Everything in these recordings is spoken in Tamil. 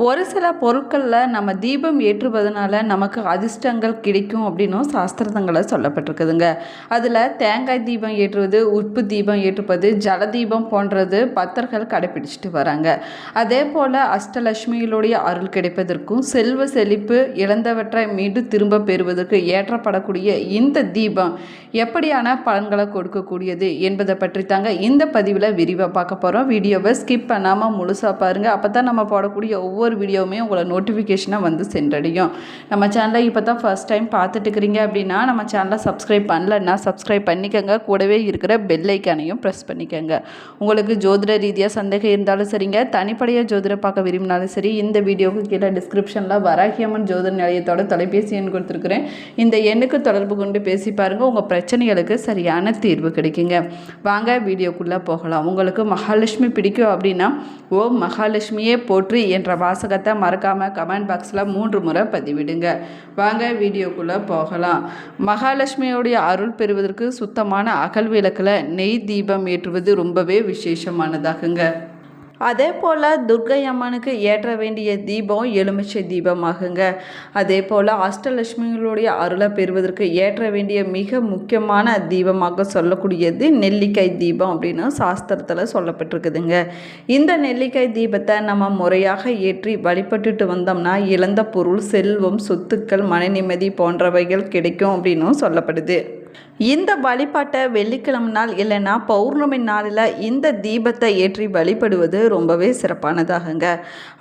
ஒரு சில பொருட்களில் நம்ம தீபம் ஏற்றுவதனால நமக்கு அதிர்ஷ்டங்கள் கிடைக்கும் அப்படின்னும் சாஸ்திரங்களை சொல்லப்பட்டிருக்குதுங்க. அதில் தேங்காய் தீபம் ஏற்றுவது உப்பு தீபம் ஏற்றுவது ஜல தீபம் போன்றது பக்தர்கள் கடைப்பிடிச்சிட்டு வராங்க. அதே போல் அஷ்டலட்சுமிகளுடைய அருள் கிடைப்பதற்கும் செல்வ செழிப்பு இழந்தவற்றை மீண்டும் திரும்ப பெறுவதற்கு ஏற்றப்படக்கூடிய இந்த தீபம் எப்படியான பலன்களை கொடுக்கக்கூடியது என்பதை பற்றி தாங்க இந்த பதிவில் விரிவாக பார்க்க போகிறோம் வீடியோவை ஸ்கிப் பண்ணாமல் முழுசாக பாருங்கள் அப்போ தான் நம்ம போடக்கூடிய ஒவ்வொரு ஒவ்வொரு வீடியோவுமே உங்களை நோட்டிஃபிகேஷனாக வந்து சென்றடையும். நம்ம சேனலை இப்போ தான் ஃபஸ்ட் டைம் பார்த்துட்டு இருக்கிறீங்க அப்படின்னா நம்ம சேனலை சப்ஸ்கிரைப் பண்ணலன்னா சப்ஸ்கிரைப் பண்ணிக்கோங்க. கூடவே இருக்கிற பெல் ஐக்கானையும் ப்ரெஸ் பண்ணிக்கோங்க. உங்களுக்கு ஜோதிட ரீதியாக சந்தேகம் இருந்தாலும் சரிங்க. தனிப்படையாக ஜோதிடம் பார்க்க விரும்பினாலும் சரி இந்த வீடியோவுக்கு கீழே டிஸ்கிரிப்ஷனில் வராகியம்மன் ஜோதிட நிலையத்தோட தொலைபேசி எண் கொடுத்துருக்குறேன். இந்த எண்ணுக்கு தொடர்பு கொண்டு பேசி பாருங்கள் உங்கள் பிரச்சனைகளுக்கு சரியான தீர்வு கிடைக்குங்க. வாங்க வீடியோக்குள்ளே போகலாம். உங்களுக்கு மகாலட்சுமி பிடிக்கும் அப்படின்னா ஓ மகாலட்சுமியே போற்றி என்ற வாசகத்தை மறக்காமல் கமெண்ட் பாக்ஸில் மூன்று முறை பதிவிடுங்க. வாங்க வீடியோக்குள்ளே போகலாம். மகாலட்சுமியோடைய அருள் பெறுவதற்கு சுத்தமான அகல் விளக்கில் நெய் தீபம் ஏற்றுவது ரொம்பவே விசேஷமானதாகுங்க. அதே போல் துர்க்கை அம்மனுக்கு ஏற்ற வேண்டிய தீபம் எலுமிச்சை தீபமாகுங்க. அதே போல் அஷ்டலட்சுமிகளுடைய அருளை பெறுவதற்கு ஏற்ற வேண்டிய மிக முக்கியமான தீபமாக சொல்லக்கூடியது நெல்லிக்காய் தீபம் அப்படின்னு சாஸ்திரத்தில் சொல்லப்பட்டிருக்குதுங்க. இந்த நெல்லிக்காய் தீபத்தை நம்ம முறையாக ஏற்றி வழிபட்டுட்டு வந்தோம்னா இழந்த பொருள் செல்வம் சொத்துக்கள் மன நிம்மதி போன்றவைகள் கிடைக்கும் அப்படின்னும் சொல்லப்படுது. இந்த வழிபாட்டை வெள்ளிக்கிழமை நாள் இல்லைன்னா பௌர்ணமி நாளில் இந்த தீபத்தை ஏற்றி வழிபடுவது ரொம்பவே சிறப்பானதாகுங்க.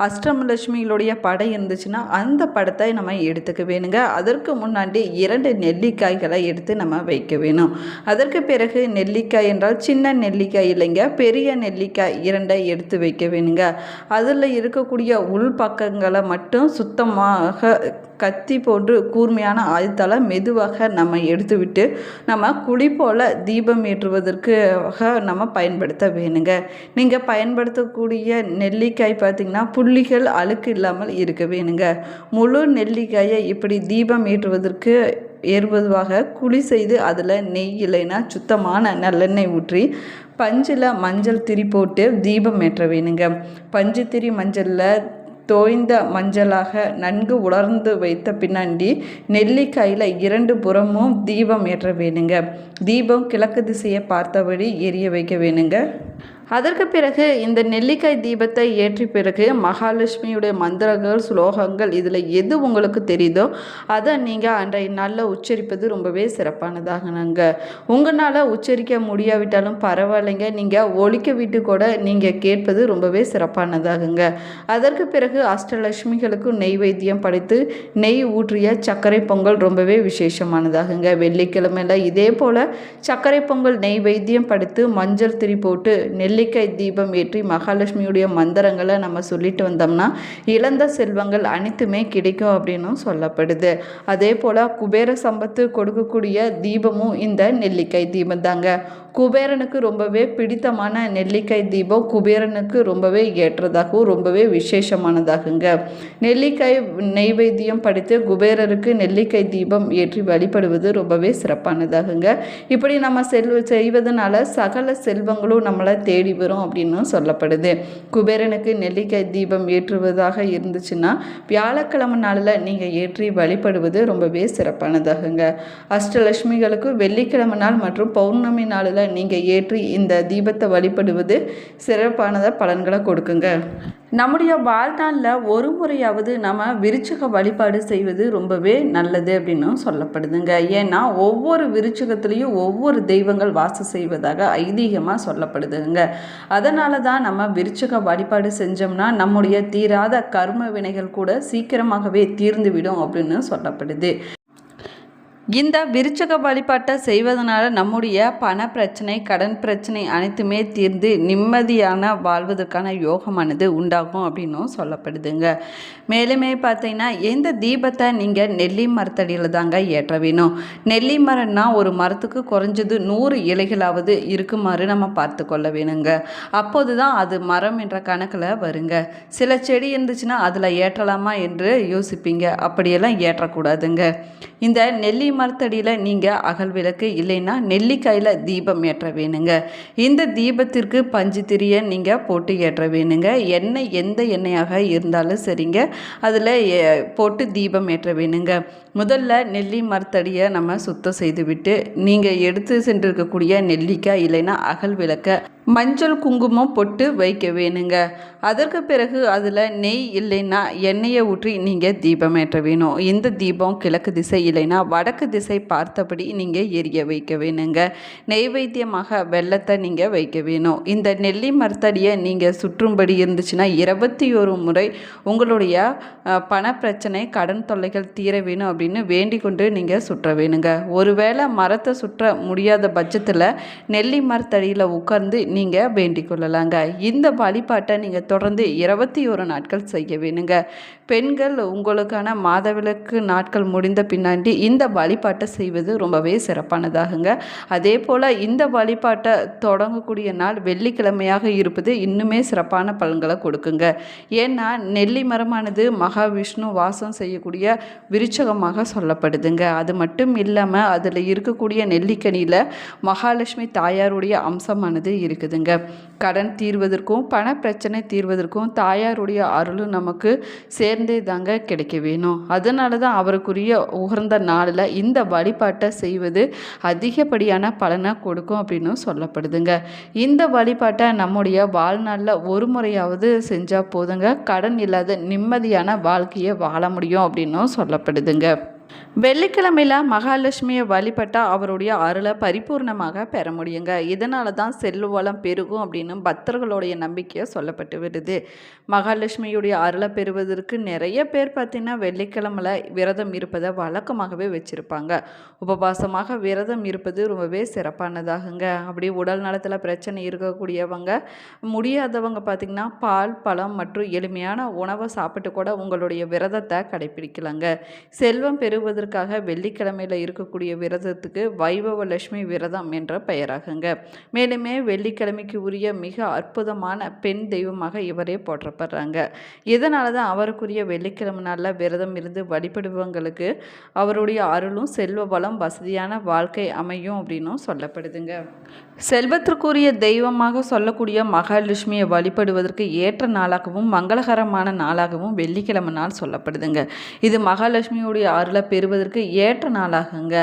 அஷ்டமலட்சுமிகளுடைய படம் இருந்துச்சுன்னா அந்த படத்தை நம்ம எடுத்துக்க வேணுங்க. அதற்கு முன்னாடி இரண்டு நெல்லிக்காய்களை எடுத்து நம்ம வைக்க வேணும். அதற்கு பிறகு நெல்லிக்காய் என்றால் சின்ன நெல்லிக்காய் இல்லைங்க. பெரிய நெல்லிக்காய் இரண்டை எடுத்து வைக்க வேணுங்க. அதில் இருக்கக்கூடிய உள் பக்கங்களை மட்டும் சுத்தமாக கத்தி போன்று கூர்மையான ஆயுத்தால் மெதுவாக நம்ம எடுத்துவிட்டு நம்ம குழி போல் தீபம் ஏற்றுவதற்கு நம்ம பயன்படுத்த வேணுங்க. நீங்கள் பயன்படுத்தக்கூடிய நெல்லிக்காய் பார்த்திங்கன்னா புள்ளிகள் அழுக்கு இல்லாமல் இருக்க வேணுங்க. முழு நெல்லிக்காயை இப்படி தீபம் ஏற்றுவதற்கு ஏறுவதுவாக குழி செய்து அதில் நெய் இல்லைன்னா சுத்தமான நல்லெண்ணெய் ஊற்றி பஞ்சில் மஞ்சள் திரி போட்டு தீபம் ஏற்ற வேணுங்க. பஞ்சு திரி மஞ்சளில் தோய்ந்த மஞ்சளாக நன்கு உலர்ந்து வைத்த பின்னாண்டி நெல்லிக்காயில் இரண்டு புறமும் தீபம் ஏற்ற வேணுங்க. தீபம் கிழக்கு திசையை பார்த்தபடி எரிய வைக்க வேணுங்க. அதற்கு பிறகு இந்த நெல்லிக்காய் தீபத்தை ஏற்றி பிறகு மகாலட்சுமியுடைய மந்திரங்கள் ஸ்லோகங்கள் இதில் எது உங்களுக்கு தெரியுதோ அதை நீங்கள் அன்றைய நாளில் உச்சரிப்பது ரொம்பவே சிறப்பானதாகணுங்க உங்களால் உச்சரிக்க முடியாவிட்டாலும் பரவாயில்லைங்க. நீங்கள் ஒழிக்க விட்டு கூட நீங்கள் கேட்பது ரொம்பவே சிறப்பானதாகுங்க. அதற்கு பிறகு அஷ்டலட்சுமிகளுக்கு நெய் வைத்தியம் படைத்து நெய் ஊற்றிய சர்க்கரை பொங்கல் ரொம்பவே விசேஷமானதாகுங்க. வெள்ளிக்கிழமையில் இதே போல் சர்க்கரை பொங்கல் நெய் வைத்தியம் படைத்து மஞ்சள் திரி போட்டு நெல்லி நெல்லிக்காய் தீபம் ஏற்றி மகாலட்சுமியுடைய மந்திரங்களை நம்ம சொல்லிட்டு வந்தோம்னா இழந்த செல்வங்கள் அனைத்துமே கிடைக்கும் அப்படின்னும் சொல்லப்படுது. அதே போல் குபேர சம்பத்து கொடுக்கக்கூடிய தீபமும் இந்த நெல்லிக்காய் தீபம் தாங்க. குபேரனுக்கு ரொம்பவே பிடித்தமான நெல்லிக்காய் தீபம் குபேரனுக்கு ரொம்பவே ஏற்றதாகவும் ரொம்பவே விசேஷமானதாகுங்க. நெல்லிக்காய் நெய்வேத்தியம் படித்து குபேரருக்கு நெல்லிக்காய் தீபம் ஏற்றி வழிபடுவது ரொம்பவே சிறப்பானதாகுங்க. இப்படி நம்ம செல்வ செய்வதனால சகல செல்வங்களும் நம்மளை தேடி வரும் அப்படின்னு சொல்லப்படுது. குபேரனுக்கு நெல்லிக்காய் தீபம் ஏற்றுவதாக இருந்துச்சுன்னா வியாழக்கிழமை நாளில் நீங்கள் ஏற்றி வழிபடுவது ரொம்பவே சிறப்பானதாகுங்க. அஷ்டலட்சுமிகளுக்கு வெள்ளிக்கிழமை நாள் மற்றும் பௌர்ணமி நாளில் நீங்கள் ஏற்றி இந்த தீபத்தை வழிபடுவது சிறப்பானதாக பலன்களை கொடுக்குங்க. நம்முடைய வாழ்நாளில் ஒரு முறையாவது நம்ம விருச்சக வழிபாடு செய்வது ரொம்பவே நல்லது அப்படின்னும் சொல்லப்படுதுங்க. ஏன்னா ஒவ்வொரு விருச்சகத்துலேயும் ஒவ்வொரு தெய்வங்கள் வாசம் செய்வதாக ஐதீகமாக சொல்லப்படுதுங்க. அதனால தான் நம்ம விருச்சக வழிபாடு செஞ்சோம்னா நம்முடைய தீராத கர்ம வினைகள் கூட சீக்கிரமாகவே தீர்ந்துவிடும் அப்படின்னு சொல்லப்படுது. இந்த விருச்சக வழிபாட்டை செய்வதனால நம்முடைய பண பிரச்சனை கடன் பிரச்சனை அனைத்துமே தீர்ந்து நிம்மதியான வாழ்வதற்கான யோகமானது உண்டாகும் அப்படின்னும் சொல்லப்படுதுங்க. மேலுமே பார்த்தீங்கன்னா எந்த தீபத்தை நீங்கள் நெல்லி மரத்தடியில் தாங்க ஏற்ற வேணும். நெல்லி மரம்னா ஒரு மரத்துக்கு குறைஞ்சது நூறு இலைகளாவது இருக்குமாறு நம்ம பார்த்து கொள்ள வேணுங்க. அப்போது தான் அது மரம் என்ற கணக்கில் வருங்க. சில செடி இருந்துச்சுன்னா அதில் ஏற்றலாமா என்று யோசிப்பீங்க. அப்படியெல்லாம் ஏற்றக்கூடாதுங்க. இந்த நெல்லி மரத்தடியில் நீங்கள் அகல் விளக்கு இல்லைன்னா நெல்லிக்காயில் தீபம் ஏற்ற வேணுங்க. இந்த தீபத்திற்கு பஞ்சு திரியை நீங்கள் போட்டு ஏற்ற வேணுங்க. எண்ணெய் எந்த எண்ணெயாக இருந்தாலும் சரிங்க. அதில் போட்டு தீபம் ஏற்ற வேணுங்க. முதல்ல நெல்லி மரத்தடியை நம்ம சுத்தம் செய்துவிட்டு நீங்கள் எடுத்து சென்றிருக்கக்கூடிய நெல்லிக்காய் இல்லைன்னா அகல் விளக்க மஞ்சள் குங்குமம் பொட்டு வைக்க வேணுங்க. அதற்கு பிறகு அதில் நெய் இல்லைன்னா எண்ணெயை ஊற்றி நீங்கள் தீபம் ஏற்ற வேணும். இந்த தீபம் கிழக்கு திசை இல்லைன்னா வடக்கு திசை பார்த்தபடி நீங்கள் எரிய வைக்க வேணுங்க. நெய்வேத்தியமாக வெள்ளத்தை நீங்கள் வைக்க வேணும். இந்த நெல்லி மரத்தடியை நீங்கள் சுற்றும்படி இருந்துச்சுன்னா இருபத்தி ஒரு முறை உங்களுடைய பண பணப்பிரச்சனை கடன் தொல்லைகள் தீர வேணும் அப்படின்னு வேண்டிக் கொண்டு நீங்கள் சுற்ற வேணுங்க. ஒருவேளை மரத்தை சுற்ற முடியாத பட்சத்தில் நெல்லி மரத்தடியில் உட்கார்ந்து நீங்கள் வேண்டிக் கொள்ளலாங்க இந்த வழிபாட்டை நீங்கள் தொடர்ந்து இருபத்தி ஒரு நாட்கள் செய்ய வேணுங்க. பெண்கள் உங்களுக்கான மாதவிலக்கு நாட்கள் முடிந்த பின்னாடி இந்த வழிபாட்டை செய்வது ரொம்பவே சிறப்பானதாகுங்க. அதே போல் இந்த வழிபாட்டை தொடங்கக்கூடிய நாள் வெள்ளிக்கிழமையாக இருப்பது இன்னுமே சிறப்பான பலன்களை கொடுக்குங்க. ஏன்னா நெல்லி மரமானது மகாவிஷ்ணு வாசம் செய்யக்கூடிய விருச்சகமாக சொல்லப்படுதுங்க. அது மட்டும் இல்லாமல் அதில் இருக்கக்கூடிய நெல்லிக்கனியில் மகாலட்சுமி தாயாருடைய அம்சமானது இருக்குதுங்க. கடன் தீர்வதற்கும் பண பிரச்சனை தீர்வதற்கும் தாயாருடைய அருளும் நமக்கு சேர்ந்தே தாங்க கிடைக்க வேணும். அதனால தான் அவருக்குரிய உகர்ந்த நாளில் இந்த வழிபாட்டை செய்வது அதிகப்படியான பலனை கொடுக்கும் அப்படின்னு சொல்லப்படுதுங்க. இந்த வழிபாட்டை நம்முடைய வாழ்நாளில் ஒரு முறையாவது செஞ்சால் போதுங்க. கடன் இல்லாத நிம்மதியான வாழ்க்கையை வாழ முடியும் அப்படின்னும் சொல்லப்படுதுங்க. வெள்ளிக்கிழமையில் மகாலட்சுமியை வழிபட்டால் அவருடைய அருளை பரிபூர்ணமாக பெற முடியுங்க. இதனால தான் செல்வ வளம் பெருகும் அப்படின்னு பக்தர்களுடைய நம்பிக்கையை சொல்லப்பட்டு வருது மகாலட்சுமியுடைய அருளை பெறுவதற்கு நிறைய பேர் பார்த்தீங்கன்னா வெள்ளிக்கிழமையில் விரதம் இருப்பதை வழக்கமாகவே வச்சுருப்பாங்க. உபவாசமாக விரதம் இருப்பது ரொம்பவே சிறப்பானதாகுங்க. அப்படி உடல் நலத்தில் பிரச்சனை இருக்கக்கூடியவங்க முடியாதவங்க பார்த்திங்கன்னா பால் பழம் மற்றும் எளிமையான உணவை சாப்பிட்டு கூட உங்களுடைய விரதத்தை கடைபிடிக்கலாங்க. செல்வம் பெறுவதற்காக வெள்ளிக்கிழமையில் இருக்கக்கூடிய விரதத்துக்கு வைபவ லட்சுமி விரதம் என்ற பெயராகுங்க. மேலுமே வெள்ளிக்கிழமைக்கு உரிய மிக அற்புதமான பெண் தெய்வமாக இவரே போற்றப்படுறாங்க. இதனால தான் அவருக்குரிய வெள்ளிக்கிழமை நாளில் விரதம் இருந்து வழிபடுபவங்களுக்கு அவருடைய அருளும் செல்வ வளம் வசதியான வாழ்க்கை அமையும் அப்படின்னும் சொல்லப்படுதுங்க. செல்வத்திற்குரிய தெய்வமாக சொல்லக்கூடிய மகாலட்சுமியை வழிபடுவதற்கு ஏற்ற நாளாகவும் மங்களகரமான நாளாகவும் வெள்ளிக்கிழமை நாள் சொல்லப்படுதுங்க. இது மகாலட்சுமியுடைய அருளை பெறுவதற்கு ஏற்ற நாளாகுங்க.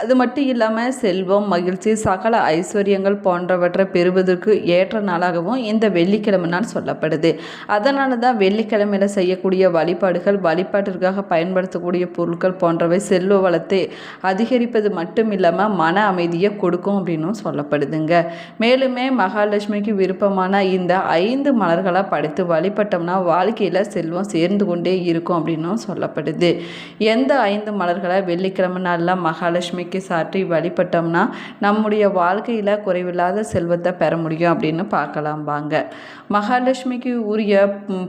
அது மட்டும் இல்லாமல் செல்வம் மகிழ்ச்சி சகல ஐஸ்வர்யங்கள் போன்றவற்றை பெறுவதற்கு ஏற்ற நாளாகவும் இந்த வெள்ளிக்கிழமை நாள் சொல்லப்படுது. அதனால தான் வெள்ளிக்கிழமையில் செய்யக்கூடிய வழிபாடுகள் வழிபாட்டிற்காக பயன்படுத்தக்கூடிய பொருட்கள் போன்றவை செல்வ வளத்தை அதிகரிப்பது மட்டும் இல்லாமல் மன அமைதியை கொடுக்கும் அப்படின்னும் சொல்லப்படுதுங்க. மேலுமே மகாலட்சுமிக்கு விருப்பமான இந்த ஐந்து மலர்களை படைத்து வழிபட்டோம்னா வாழ்க்கையில் செல்வம் சேர்ந்து கொண்டே இருக்கும் அப்படின்னும் சொல்லப்படுது. எந்த ஐந்து மலர்களை வெள்ளிக்கிழமை நாளில் மகாலட்சுமிக்கு சாற்றி வழிபட்டோம்னா நம்முடைய வாழ்க்கையில் குறைவில்லாத செல்வத்தை பெற முடியும் அப்படின்னு பார்க்கலாம் வாங்க. மகாலட்சுமிக்கு உரிய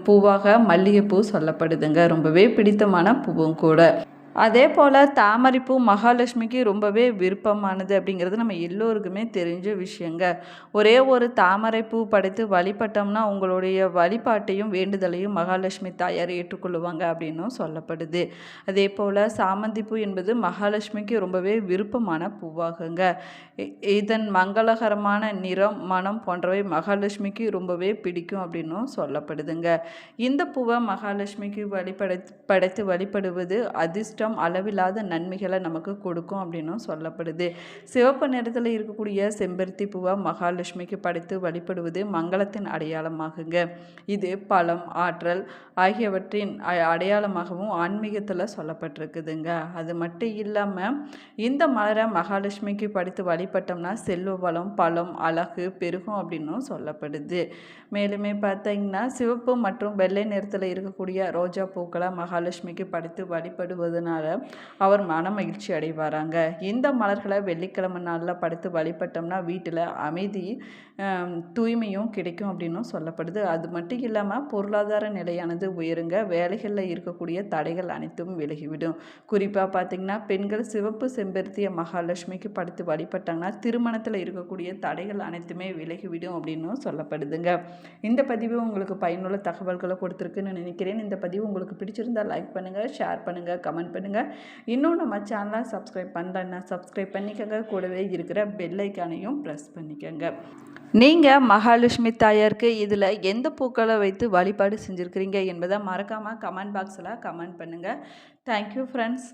பூவாக மல்லிகைப்பூ சொல்லப்படுதுங்க. ரொம்பவே பிடித்தமான பூவும் கூட. அதே போல் தாமரைப்பூ மகாலட்சுமிக்கு ரொம்பவே விருப்பமானது அப்படிங்கிறது நம்ம எல்லோருக்குமே தெரிஞ்ச விஷயங்க. ஒரே ஒரு தாமரைப்பூ படைத்து வழிபட்டோம்னா உங்களுடைய வழிபாட்டையும் வேண்டுதலையும் மகாலட்சுமி தாயார் ஏற்றுக்கொள்ளுவாங்க அப்படின்னும் சொல்லப்படுது. அதே போல் சாமந்திப்பூ என்பது மகாலட்சுமிக்கு ரொம்பவே விருப்பமான பூவாகுங்க. இதன் மங்களகரமான நிறம் மனம் போன்றவை மகாலட்சுமிக்கு ரொம்பவே பிடிக்கும் அப்படின்னும் சொல்லப்படுதுங்க. இந்த பூவை மகாலட்சுமிக்கு வழிபடை படைத்து வழிபடுவது அதிர்ஷ்டம் அளவில்லாத நன்மைகளை நமக்கு கொடுக்கும் அப்படின்னும் சொல்லப்படுது. சிவப்பு நிறத்தில் இருக்கக்கூடிய செம்பருத்தி பூவை மகாலட்சுமிக்கு படைத்து வழிபடுவது மங்களத்தின் அடையாளமாகுங்க. இது பலம் ஆற்றல் ஆகியவற்றின் அ- அடையாளமாகவும் ஆன்மீகத்தில் சொல்லப்பட்டிருக்குதுங்க. அது மட்டும் இல்லாமல் இந்த மலரை மகாலட்சுமிக்கு படைத்து வழிபட்டோம்னா செல்வ வளம் பழம் அழகு பெருகும் அப்படின்னும் சொல்லப்படுது. மேலுமே பார்த்தீங்கன்னா சிவப்பு மற்றும் வெள்ளை நிறத்தில் இருக்கக்கூடிய ரோஜா பூக்களை மகாலட்சுமிக்கு படைத்து வழிபடுவதனால் அவர் மன மகிழ்ச்சி அடைவாராங்க. இந்த மலர்களை வெள்ளிக்கிழமை நாளில் படுத்து வழிபட்டோம்னா வீட்டில் அமைதி தூய்மையும் கிடைக்கும் அப்படின்னும் சொல்லப்படுது. அது மட்டும் இல்லாமல் பொருளாதார நிலையானது உயருங்க. வேலைகளில் இருக்கக்கூடிய தடைகள் அனைத்தும் விலகிவிடும். குறிப்பாக பார்த்தீங்கன்னா பெண்கள் சிவப்பு செம்பருத்திய மகாலட்சுமிக்கு படுத்து வழிபட்டாங்கன்னா திருமணத்தில் இருக்கக்கூடிய தடைகள் அனைத்துமே விலகிவிடும் அப்படின்னும் சொல்லப்படுதுங்க. இந்த பதிவு உங்களுக்கு பயனுள்ள தகவல்களை கொடுத்துருக்குன்னு நினைக்கிறேன். இந்த பதிவு உங்களுக்கு பிடிச்சிருந்தா லைக் பண்ணுங்கள் ஷேர் பண்ணுங்கள் கமெண்ட் பண்ணுங்கள் பண்ணுங்கள் இன்னும் நம்ம சேனலை சப்ஸ்கிரைப் பண்ணலன்னா சப்ஸ்கிரைப் பண்ணிக்கோங்க. கூடவே இருக்கிற பெல்லைக்கானையும் ப்ரெஸ் பண்ணிக்கோங்க. நீங்கள் மகாலட்சுமி தாயாருக்கு இதில் எந்த பூக்களை வைத்து வழிபாடு செஞ்சுருக்கிறீங்க என்பதை மறக்காமல் கமெண்ட் பாக்ஸில் கமெண்ட் பண்ணுங்கள் தேங்க்யூ ஃப்ரெண்ட்ஸ்